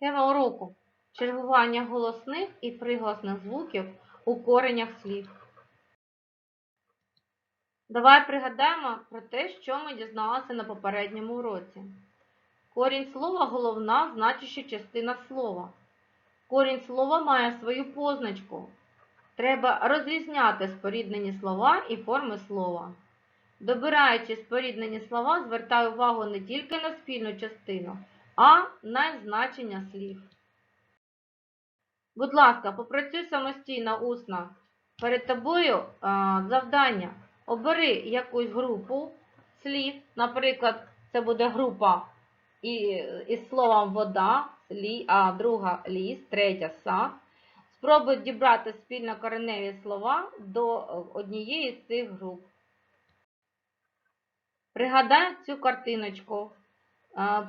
Тема уроку. Чергування голосних і приголосних звуків у коренях слів. Давай пригадаємо про те, що ми дізналися на попередньому уроці. Корінь слова – головна значуща частина слова. Корінь слова має свою позначку. Треба розрізняти споріднені слова і форми слова. Добираючи споріднені слова, звертай увагу не тільки на спільну частину, а на значення слів. Будь ласка, попрацюй самостійно усно. Перед тобою а, завдання. Обери якусь групу слів. Наприклад, це буде група із словом вода, лі, а друга ліс, третя сад. Спробуй дібрати спільно кореневі слова до однієї з цих груп. Пригадай цю картиночку.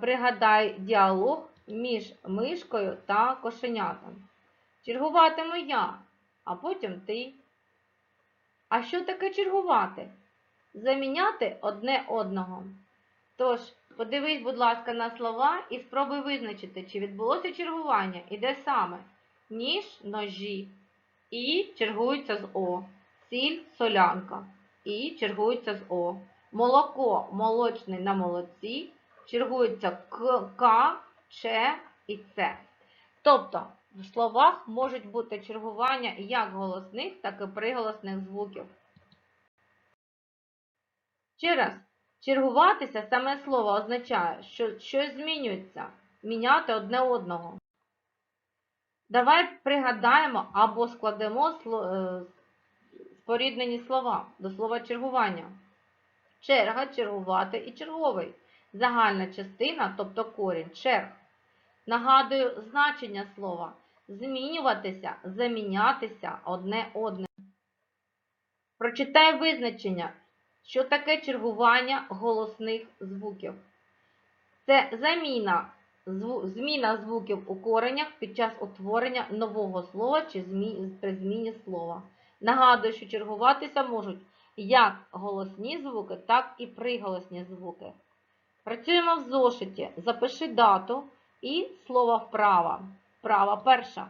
Пригадай діалог між мишкою та кошенятом. Чергуватиму я, а потім ти. А що таке чергувати? Заміняти одне одного. Тож, подивись, будь ласка, на слова і спробуй визначити, чи відбулося чергування і де саме. Ніж, ножі. І чергуються з О. Сіль, солянка. І чергуються з О. Молоко, молочний на молоці. Чергуються К, К, Ч і Ц. Тобто, в словах можуть бути чергування як голосних, так і приголосних звуків. Ще раз, чергуватися саме слово означає, що щось змінюється, міняти одне одного. Давай пригадаємо або складемо е, споріднені слова до слова чергування. Черга, чергувати і черговий. Загальна частина, тобто корінь, черг. Нагадую значення слова. Змінюватися, замінятися одне одним. Прочитай визначення, що таке чергування голосних звуків. Це заміна, зву- зміна звуків у коренях під час утворення нового слова чи змі- при зміні слова. Нагадую, що чергуватися можуть як голосні звуки, так і приголосні звуки. Працюємо в зошиті. Запиши дату і слово вправа. Вправа перша.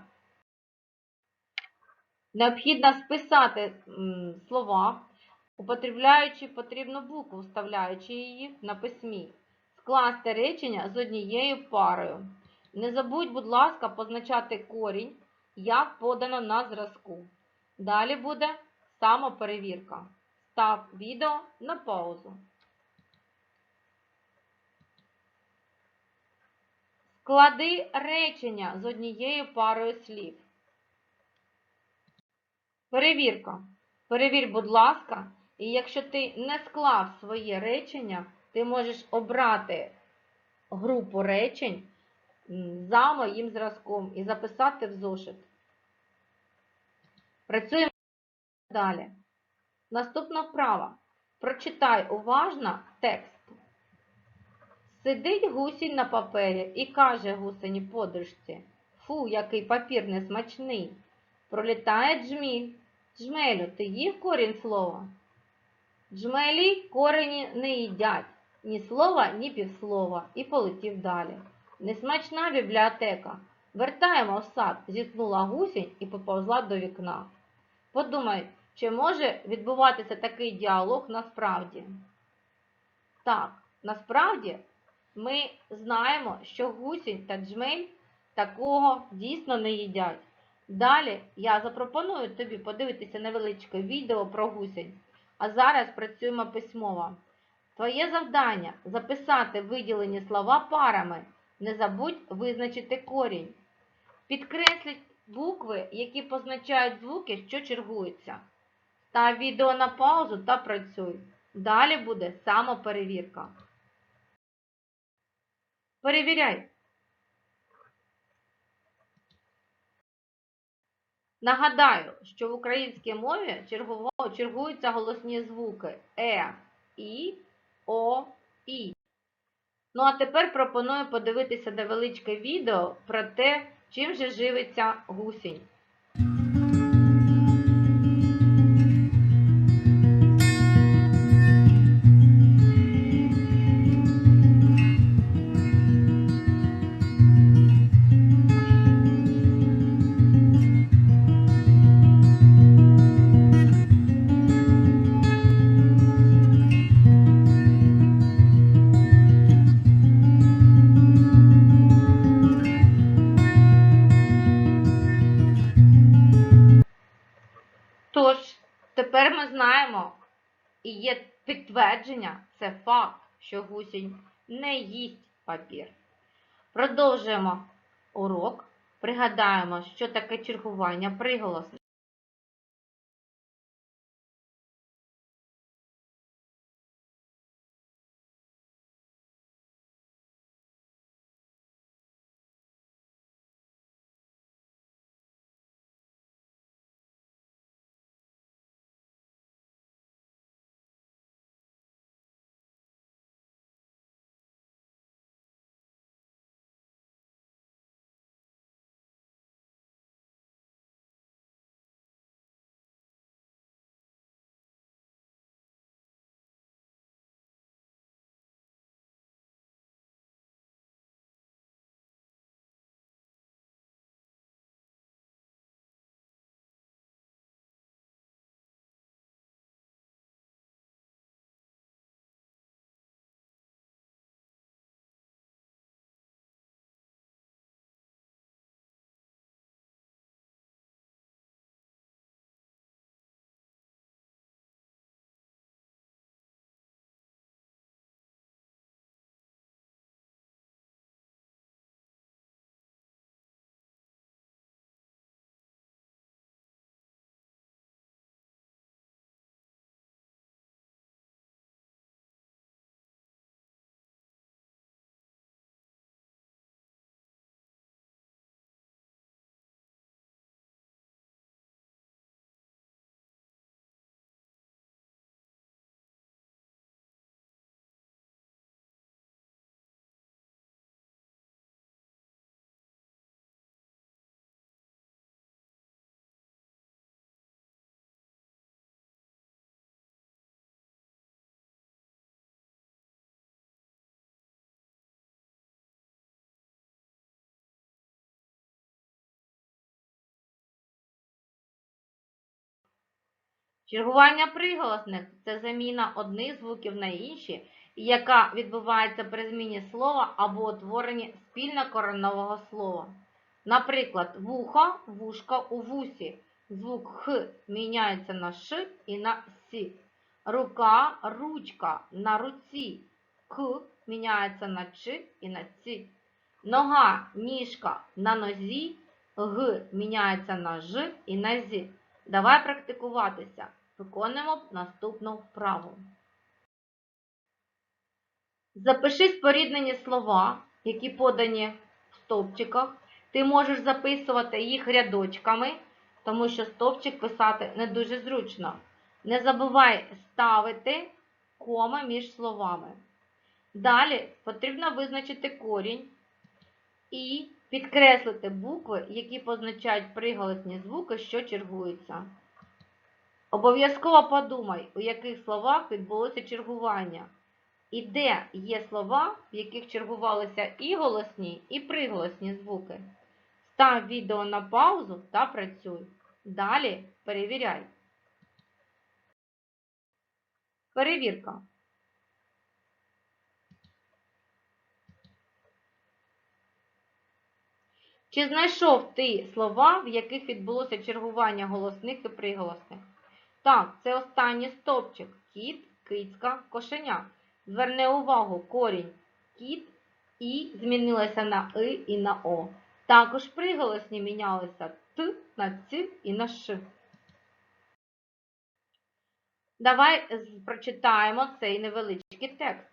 Необхідно списати слова, употребляючи потрібну букву, вставляючи її на письмі. Скласти речення з однією парою. Не забудь, будь ласка, позначати корінь, як подано на зразку. Далі буде самоперевірка. Став відео на паузу. Склади речення з однією парою слів. Перевірка. Перевір, будь ласка, і якщо ти не склав своє речення, ти можеш обрати групу речень за моїм зразком і записати в зошит. Працюємо далі. Наступна вправа. Прочитай уважно текст. Сидить гусінь на папері і каже гусені подружці Фу, який папір несмачний. Пролітає джміль. Джмелю, ти їв корінь слова? Джмелі корені не їдять ні слова, ні півслова, і полетів далі. Несмачна бібліотека. Вертаємо в сад, зіткнула гусінь і поповзла до вікна. Подумай, чи може відбуватися такий діалог насправді? Так, насправді ми знаємо, що гусінь та джмель такого дійсно не їдять. Далі я запропоную тобі подивитися невеличке відео про гусінь. А зараз працюємо письмово. Твоє завдання записати виділені слова парами. Не забудь визначити корінь. Підкресліть букви, які позначають звуки, що чергуються. Став відео на паузу та працюй. Далі буде самоперевірка. Перевіряй. Нагадаю, що в українській мові чергуються голосні звуки Е, І, О, І. Ну а тепер пропоную подивитися невеличке відео про те, чим же живиться гусінь. Підтвердження, це факт, що гусінь не їсть папір. Продовжуємо урок. Пригадаємо, що таке чергування приголосних. Чергування приголосних це заміна одних звуків на інші, яка відбувається при зміні слова або утворенні спільнокоренного слова. Наприклад, вухо, вушко у вусі. Звук Х міняється на Ш і на С. Рука, ручка на руці. К міняється на Ч і на Ц. Нога, ніжка на нозі. Г міняється на Ж і на З. Давай практикуватися. Виконуємо наступну вправу. Запиши споріднені слова, які подані в стовпчиках. Ти можеш записувати їх рядочками, тому що стовпчик писати не дуже зручно. Не забувай ставити коми між словами. Далі потрібно визначити корінь і підкреслити букви, які позначають приголосні звуки, що чергуються. Обов'язково подумай, у яких словах відбулося чергування, і де є слова, в яких чергувалися і голосні, і приголосні звуки. Став відео на паузу та працюй. Далі перевіряй. Перевірка. Чи знайшов ти слова, в яких відбулося чергування голосних і приголосних? Так, це останній стовпчик. Кіт, кицька, кошеня. Зверни увагу, корінь кіт і змінилося на и і на о. Також приголосні мінялися т на ц і на ш. Давай прочитаємо цей невеличкий текст.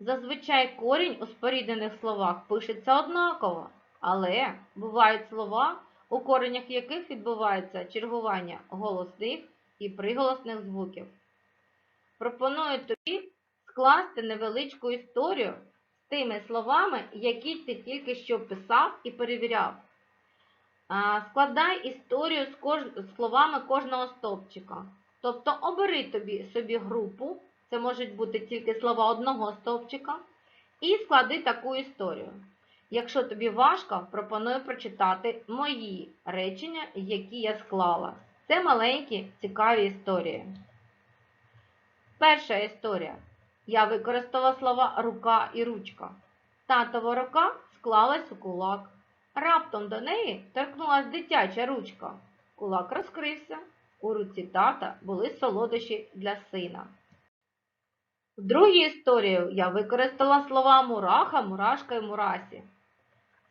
Зазвичай корінь у споріднених словах пишеться однаково, але бувають слова, у коренях яких відбувається чергування голосних і приголосних звуків. Пропоную тобі скласти невеличку історію з тими словами, які ти тільки що писав і перевіряв. Складай історію з, кож... з словами кожного стовпчика. Тобто обери тобі собі групу, це можуть бути тільки слова одного стовпчика, і склади таку історію. Якщо тобі важко, пропоную прочитати мої речення, які я склала. Це маленькі цікаві історії. Перша історія. Я використала слова рука і ручка. Татова рука склалась у кулак. Раптом до неї торкнулась дитяча ручка. Кулак розкрився, У руці тата були солодощі для сина. В другій історії я використала слова мураха, мурашка і мурасі.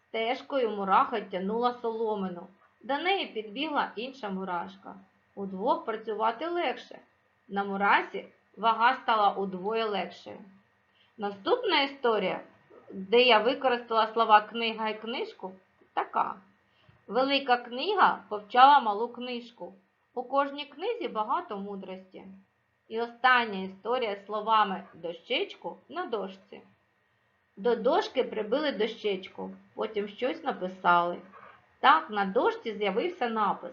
Стежкою мураха тянула соломину. До неї підбігла інша мурашка. Удвох працювати легше. На мурасі вага стала удвоє легшою. Наступна історія, де я використала слова книга і книжку, така. Велика книга повчала малу книжку. У кожній книзі багато мудрості. І остання історія словами дощечку на дошці. До дошки прибили дощечку, потім щось написали. Так на дошці з'явився напис.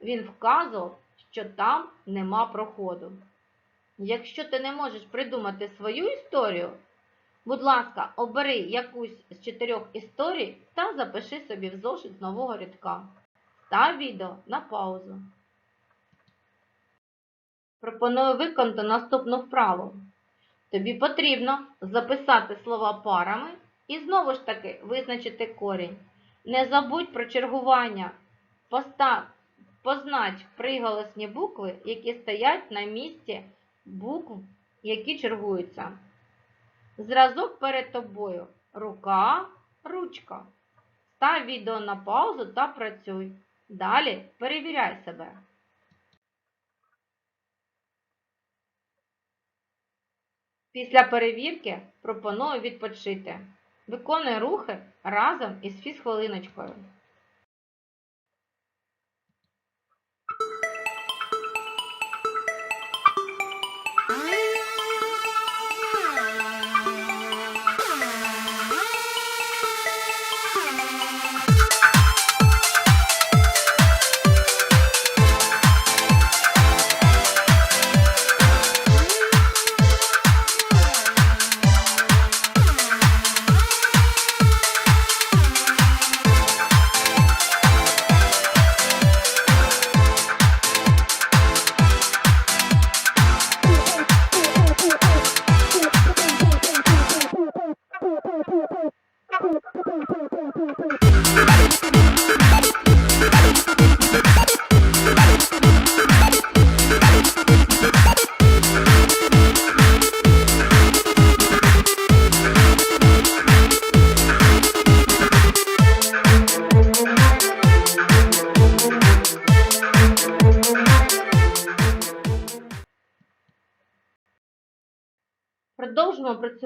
Він вказував, що там нема проходу. Якщо ти не можеш придумати свою історію, будь ласка, обери якусь з чотирьох історій та запиши собі в зошит нового рядка. Став відео на паузу. Пропоную виконати наступну вправу. Тобі потрібно записати слова парами і знову ж таки визначити корінь. Не забудь про чергування. Постав, познач приголосні букви, які стоять на місці букв, які чергуються. Зразок перед тобою. Рука, ручка. Став відео на паузу та працюй. Далі перевіряй себе. Після перевірки пропоную відпочити. Виконуй рухи разом із фізхвилиночкою.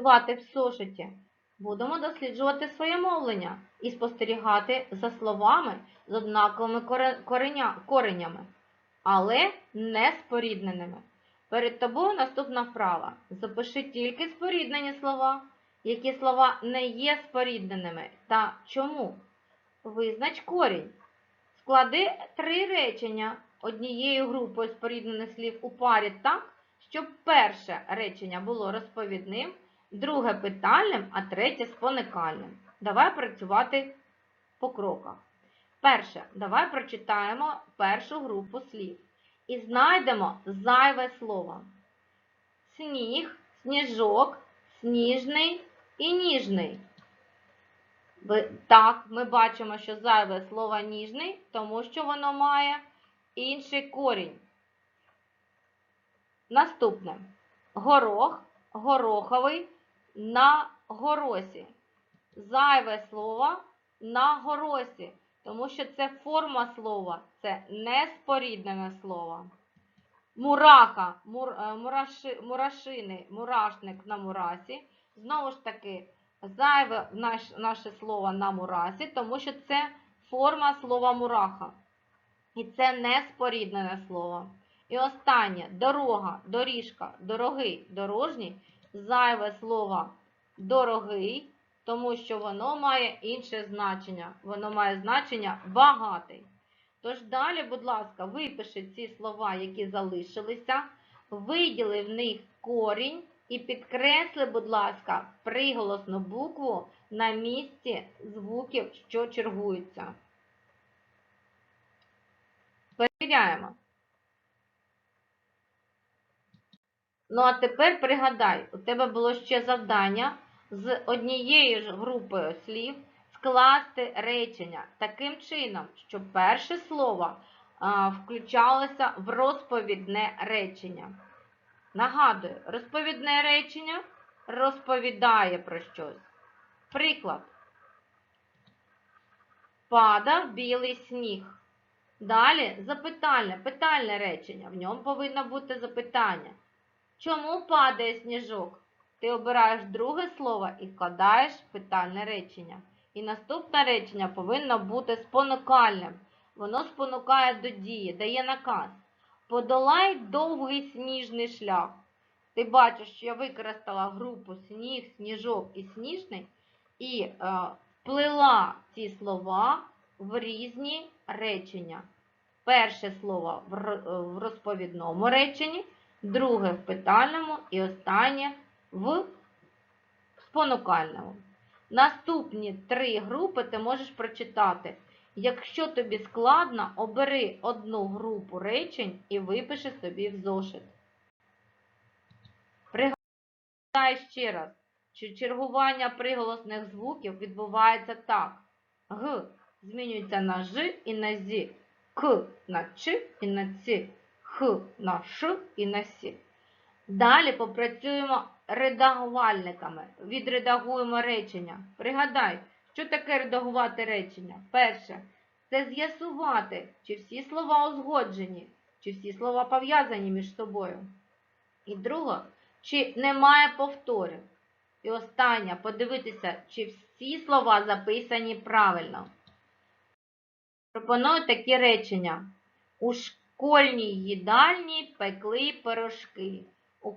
Працювати в сошиті. Будемо досліджувати своє мовлення і спостерігати за словами з однаковими кореня- коренями, але не спорідненими. Перед тобою наступна вправа. Запиши тільки споріднені слова, які слова не є спорідненими та чому. Визнач корінь. Склади три речення однією групою споріднених слів у парі так, щоб перше речення було розповідним, друге питальним, а третє споникальним. Давай працювати по кроках. Перше, давай прочитаємо першу групу слів і знайдемо зайве слово. Сніг, сніжок, сніжний і ніжний. Так, ми бачимо, що зайве слово ніжний, тому що воно має інший корінь. Наступне. Горох, гороховий на горосі. Зайве слово на горосі, тому що це форма слова, це неспоріднене слово. Мураха, мур, е, мураши, мурашини, мурашник на мурасі. Знову ж таки, зайве наш, наше слово на мурасі, тому що це форма слова мураха. І це неспоріднене слово. І останнє дорога, доріжка, дорогий, дорожній, зайве слово дорогий, тому що воно має інше значення. Воно має значення багатий. Тож далі, будь ласка, випиши ці слова, які залишилися, виділи в них корінь і підкресли, будь ласка, приголосну букву на місці звуків, що чергуються. Перевіряємо. Ну, а тепер пригадай, у тебе було ще завдання з однією ж групою слів скласти речення таким чином, щоб перше слово а, включалося в розповідне речення. Нагадую, розповідне речення розповідає про щось. Приклад. Падав білий сніг. Далі запитальне, питальне речення. В ньому повинно бути запитання. Чому падає сніжок? Ти обираєш друге слово і вкладаєш питальне речення. І наступне речення повинно бути спонукальним. Воно спонукає до дії, дає наказ. Подолай довгий сніжний шлях. Ти бачиш, що я використала групу сніг, сніжок і сніжний і е, вплила ці слова в різні речення. Перше слово в в розповідному реченні, друге в питальному і останнє в спонукальному. Наступні три групи ти можеш прочитати. Якщо тобі складно, обери одну групу речень і випиши собі в зошит. Пригадай ще раз, що чергування приголосних звуків відбувається так. Г змінюється на Ж і на Зі, К на Ч і на Ц, Х на Ш і на С. Далі попрацюємо редагувальниками. Відредагуємо речення. Пригадай, що таке редагувати речення? Перше, це з'ясувати, чи всі слова узгоджені, чи всі слова пов'язані між собою. І друге, чи немає повторів. І останнє, подивитися, чи всі слова записані правильно. Пропоную такі речення. У школьній їдальні пекли пирожки. У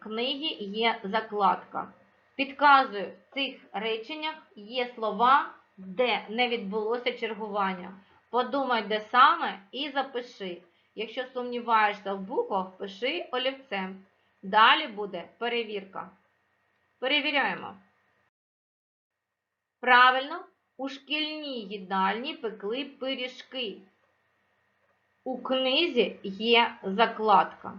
книгі є закладка. Підказую, в цих реченнях є слова, де не відбулося чергування. Подумай, де саме, і запиши. Якщо сумніваєшся в буквах, пиши олівцем. Далі буде перевірка. Перевіряємо. Правильно, у шкільній їдальні пекли пиріжки. У книзі є закладка.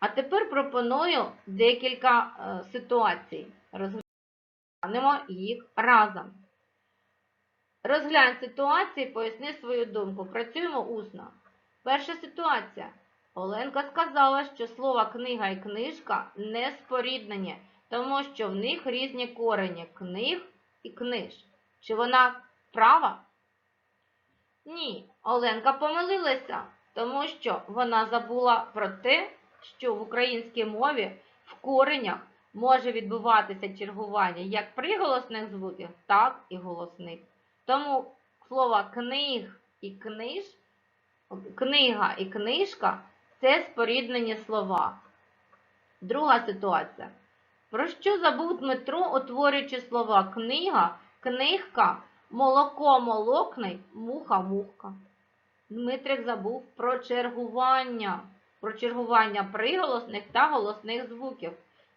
А тепер пропоную декілька е, ситуацій. Розглянемо їх разом. Розглянь ситуації, поясни свою думку. Працюємо усно. Перша ситуація. Оленка сказала, що слова книга і книжка не споріднені, тому що в них різні корені книг і книж. Чи вона права? Ні, Оленка помилилася, тому що вона забула про те, що в українській мові в коренях може відбуватися чергування як приголосних звуків, так і голосних. Тому слова книг і книж, книга і книжка це споріднені слова. Друга ситуація. Про що забув Дмитро, утворюючи слова книга, книгка, молоко молокний, муха мухка. Дмитрик забув про чергування, про чергування приголосних та голосних звуків.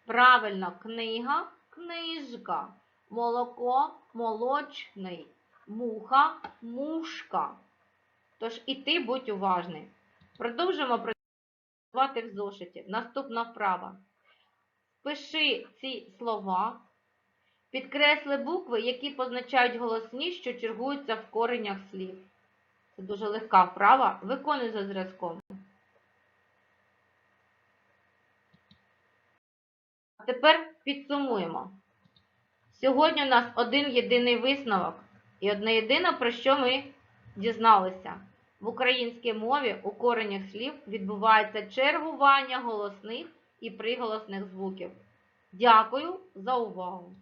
Правильно, книга, книжка, молоко, молочний, муха, мушка. Тож і ти будь уважний. Продовжимо працювати в зошиті. Наступна вправа. Пиши ці слова, підкресли букви, які позначають голосні, що чергуються в коренях слів. Це дуже легка вправа. Виконуй за зразком. А тепер підсумуємо. Сьогодні у нас один єдиний висновок і одне єдине, про що ми дізналися. В українській мові у коренях слів відбувається чергування голосних і приголосних звуків. Дякую за увагу!